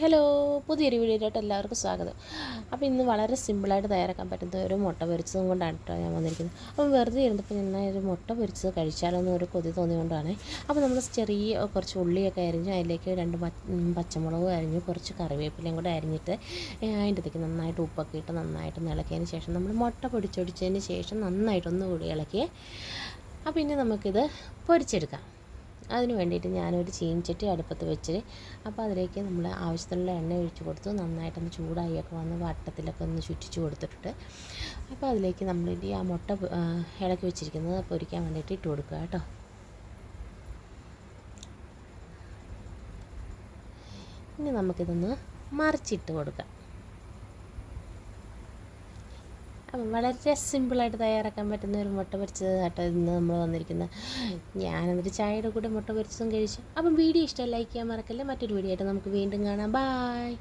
Hello പുതിയൊരു വീഡിയോയിലോട്ട് എല്ലാവർക്കും സ്വാഗതം. അപ്പോൾ ഇന്ന് വളരെ സിമ്പിളായിട്ട് തയ്യാറാക്കാൻ പറ്റുന്ന ഒരു മുട്ട പൊരിച്ചതും കൊണ്ടാണ് കേട്ടോ ഞാൻ വന്നിരിക്കുന്നത്. അപ്പം വെറുതെ ഇരുന്നപ്പോൾ ഞാൻ ഒരു മുട്ട പൊരിച്ചത് കഴിച്ചാലോന്ന് ഒരു കൊതി തോന്നിയതുകൊണ്ടാണ് അപ്പോൾ നമ്മൾ ചെറിയ കുറച്ച് ഉള്ളിയൊക്കെ അരിഞ്ഞ് അതിലേക്ക് രണ്ട് പച്ചമുളക് അരിഞ്ഞ് കുറച്ച് കറിവേപ്പിലയും കൂടെ അരിഞ്ഞിട്ട് അതിന്റെ അകത്തേക്ക് നന്നായിട്ട് ഉപ്പൊക്കെ ഇട്ട് നന്നായിട്ട് ഇളക്കിയതിന് ശേഷം നമ്മൾ മുട്ട പൊടിച്ചൊടിച്ചതിന് ശേഷം നന്നായിട്ടൊന്ന് കൂടി ഇളക്കി അപ്പോൾ ഇനി നമുക്കിത് പൊരിച്ചെടുക്കാം. അതിന് വേണ്ടിയിട്ട് ഞാനൊരു ചീൻചട്ടി അടുപ്പത്ത് വെച്ച് അപ്പോൾ അതിലേക്ക് നമ്മൾ ആവശ്യത്തിനുള്ള എണ്ണ ഒഴിച്ച് കൊടുത്തു. നന്നായിട്ടൊന്ന് ചൂടായിയൊക്കെ വന്ന് വട്ടത്തിലൊക്കെ ഒന്ന് ചുറ്റിച്ച് കൊടുത്തിട്ട് അപ്പോൾ അതിലേക്ക് നമ്മൾ ഈ ആ മുട്ട ഇളക്കി വെച്ചിരിക്കുന്നത് പൊരിക്കാൻ വേണ്ടിയിട്ട് ഇട്ട് കൊടുക്കുക കേട്ടോ. ഇനി നമുക്കിതൊന്ന് മറിച്ചിട്ട് കൊടുക്കാം. അപ്പം വളരെ സിമ്പിളായിട്ട് തയ്യാറാക്കാൻ പറ്റുന്ന ഒരു മുട്ട പൊരിച്ചത് കേട്ടോ ഇന്ന് നമ്മൾ വന്നിരിക്കുന്നത്. ഞാനെന്നിട്ട് ചായയുടെ കൂടെ മുട്ട പൊരിച്ചതും കഴിച്ചു. അപ്പം വീഡിയോ ഇഷ്ടം ലൈക്ക് ചെയ്യാൻ മറക്കല്ലേ. മറ്റൊരു വീഡിയോ ആയിട്ട് നമുക്ക് വീണ്ടും കാണാം. ബായ്